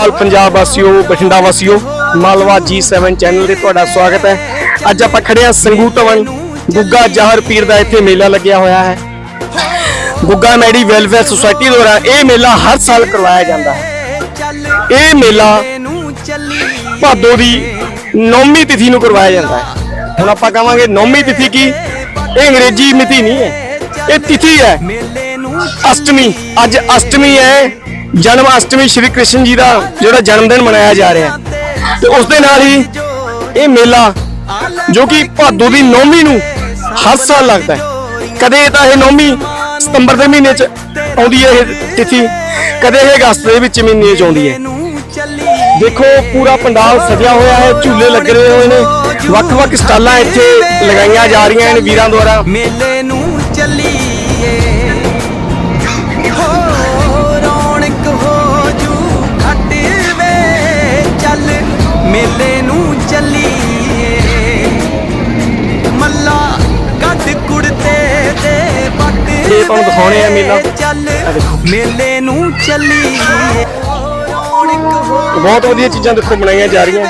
ਹਾਲ ਪੰਜਾਬ ਵਾਸੀਓ, ਬਠਿੰਡਾ ਵਾਸੀਓ, Malwa G7 channel ਤੇ ਤੁਹਾਡਾ ਸਵਾਗਤ ਹੈ। ਅੱਜ ਆਪਾਂ ਖੜੇ ਹਾਂ ਸੰਗੂ ਧਵਨ ਗੁੱਗਾ ਜਾਹਰ ਪੀਰ ਦਾ ਇੱਥੇ ਮੇਲਾ ਲੱਗਿਆ ਹੋਇਆ ਹੈ। ਗੁੱਗਾ ਮੈਡੀ ਵੈਲਫੇਅਰ ਸੁਸਾਇਟੀ ਦੁਆਰਾ ਇਹ ਮੇਲਾ ਹਰ ਸਾਲ ਕਰਵਾਇਆ ਜਾਂਦਾ ਹੈ। ਇਹ ਮੇਲਾ ਭਾਦੋ ਦੀ ਨੌਵੀਂ ਤਿਥੀ ਨੂੰ ਕਰਵਾਇਆ ਜਾਂਦਾ ਹੈ। ਹੁਣ ਆਪਾਂ ਕਹਾਂਗੇ ਨੌਵੀਂ ਤਿਥੀ ਕੀ? ਇਹ ਅੰਗਰੇਜ਼ੀ ਮਿਤੀ ਨਹੀਂ ਹੈ। ਇਹ ਤਿਥੀ ਹੈ ਅਸ਼ਟਮੀ। ਅੱਜ ਅਸ਼ਟਮੀ ਹੈ ਜਨਮ ਅਸ਼ਟਮੀ ਸ਼੍ਰੀ ਕ੍ਰਿਸ਼ਨ ਜੀ ਦਾ ਜਿਹੜਾ ਜਨਮ ਦਿਨ ਮਨਾਇਆ ਜਾ ਰਿਹਾ ਹੈ। ਤੇ ਉਸ ਦੇ ਨਾਲ ਹੀ ਇਹ ਮੇਲਾ ਜੋ ਕਿ ਭਾਦੋ ਦੀ ਨੌਮੀ ਨੂੰ ਹਰ ਸਾਲ ਲੱਗਦਾ ਹੈ। ਕਦੇ ਤਾਂ ਇਹ ਨੌਮੀ ਸਤੰਬਰ ਦੇ ਮਹੀਨੇ 'ਚ ਆਉਂਦੀ ਹੈ ਇਹ ਤਿਥੀ, ਕਦੇ ਇਹ ਅਗਸਤ ਦੇ ਵਿੱਚ ਮਹੀਨੇ 'ਚ ਆਉਂਦੀ ਹੈ। ਦੇਖੋ, ਪੂਰਾ ਪੰਡਾਲ ਸਜਿਆ ਹੋਇਆ ਹੈ, ਝੂਲੇ ਲੱਗੇ ਹੋਏ ਨੇ, ਵੱਖ-ਵੱਖ ਸਟਾਲਾਂ ਇੱਥੇ ਲਗਾਈਆਂ ਜਾ ਰਹੀਆਂ ਨੇ ਵੀਰਾਂ ਦੁਆਰਾ। ਮੇਲੇ ਨੂੰ ਚੱਲੀਏ ਮੇਲੇ ਨੂੰ ਚੱਲੀਏ ਮੱਲਾ ਕੱਢ ਕੁੜਤੇ ਤੇ ਇਹ ਤੁਹਾਨੂੰ ਦਿਖਾਉਣੇ ਆ ਮੇਲਾ। ਚੱਲ। ਮੇਲੇ ਨੂੰ ਚੱਲੀਏ ਬਹੁਤ ਵਧੀਆ ਚੀਜ਼ਾਂ ਦੇਖੋ ਬਣਾਈਆਂ ਜਾ ਰਹੀਆਂ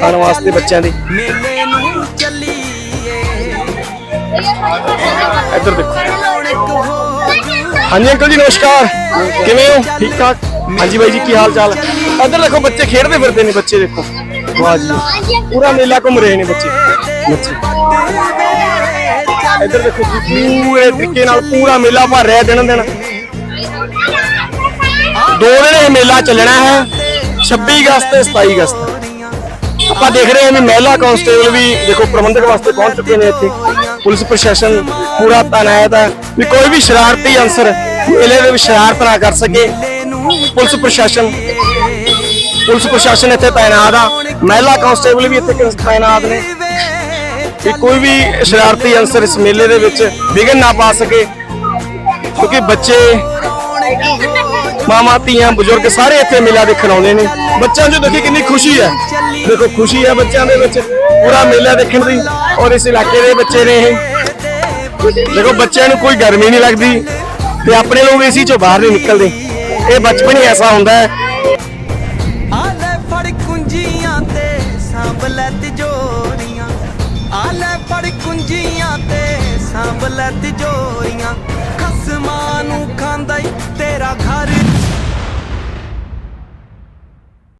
ਖਾਣ ਵਾਸਤੇ ਬੱਚਿਆਂ ਦੇ ਮੇਲੇ ਨੂੰ ਚੱਲੀਏ ਇੱਧਰ ਦੇਖੋ ਹਾਂਜੀ ਅੰਕਲ ਜੀ ਨਮਸਕਾਰ ਕਿਵੇਂ ਹੋ ਠੀਕ ਠਾਕ ਹਾਂਜੀ ਬਾਈ ਜੀ ਕੀ ਹਾਲ ਚਾਲ ਇੱਧਰ ਦੇਖੋ ਬੱਚੇ ਖੇਡਦੇ ਫਿਰਦੇ ਨੇ ਬੱਚੇ ਦੇਖੋ ਵਾਹ ਜੀ। ਪੂਰਾ ਮੇਲਾ ਘੁੰਮ ਰਹੇ ਨੇ ਬੱਚੇ। ਬੱਚੇ। ਇੱਧਰ ਦੇਖੋ ਜੀ, ਪੂਰੇ ਤਰੀਕੇ ਨਾਲ ਪੂਰਾ ਮੇਲਾ ਭਰ ਰਿਹਾ ਦਿਨ ਦਿਨ। ਦੋ ਦਿਨ ਇਹ ਮੇਲਾ ਚੱਲਣਾ ਹੈ 26 ਅਗਸਤ ਤੇ 27 ਅਗਸਤ। ਆਪਾਂ ਦੇਖ ਰਹੇ ਹਾਂ ਵੀ ਮਹਿਲਾ ਕਾਂਸਟੇਬਲ ਵੀ ਦੇਖੋ ਪ੍ਰਬੰਧਕ ਵਾਸਤੇ ਪਹੁੰਚ ਚੁੱਕੇ ਨੇ ਇੱਥੇ। ਪੁਲਿਸ ਪ੍ਰਸ਼ਾਸਨ ਪੂਰਾ ਤਾਇਨਾਤ ਹੈ। ਵੀ ਕੋਈ ਵੀ ਸ਼ਰਾਰਤੀ ਅਨਸਰ ਇਹਦੇ ਦੇ ਵਿੱਚ ਸ਼ਰਾਰਤ ਨਾ ਕਰ ਸਕੇ। ਪੁਲਿਸ ਪ੍ਰਸ਼ਾਸਨ ਪੁਲਿਸ ਪ੍ਰਸ਼ਾਸਨ ਇੱਥੇ ਤਾਇਨਾਤ ਆ। ਮਹਿਲਾ ਕਾਂਸਟੇਬਲ ਵੀ ਇੱਥੇ ਤਾਇਨਾਤ ਨੇ। ਕਿ ਕੋਈ ਵੀ ਸ਼ਰਾਰਤੀ ਅਨਸਰ ਇਸ ਮੇਲੇ ਦੇ ਵਿੱਚ ਵਿਘਨ ਨਾ ਪਾ ਸਕੇ, ਕਿਉਂਕਿ ਬੱਚੇ ਮਾਮਾ ਧੀਆਂ, ਬਜ਼ੁਰਗ ਸਾਰੇ ਇੱਥੇ ਮੇਲਾ ਦੇਖਣ ਆਉਂਦੇ ਨੇ। ਬੱਚਿਆਂ 'ਚ ਦੇਖੀ ਕਿੰਨੀ ਖੁਸ਼ੀ ਹੈ। ਦੇਖੋ, ਖੁਸ਼ੀ ਹੈ ਬੱਚਿਆਂ ਦੇ ਵਿੱਚ ਪੂਰਾ ਮੇਲਾ ਦੇਖਣ ਦੀ, ਔਰ ਇਸ ਇਲਾਕੇ ਦੇ ਬੱਚੇ ਨੇ ਇਹ। ਦੇਖੋ, ਬੱਚਿਆਂ ਨੂੰ ਕੋਈ ਗਰਮੀ ਨਹੀਂ ਲੱਗਦੀ, ਤੇ ਆਪਣੇ ਲੋਕ ਏਸੀ 'ਚੋਂ ਬਾਹਰ ਨਹੀਂ ਨਿਕਲਦੇ। ਇਹ ਬਚਪਨ ਹੀ ਐਸਾ ਹੁੰਦਾ ਹੈ। ਕੁੰਜੀਆਂ ਤੇ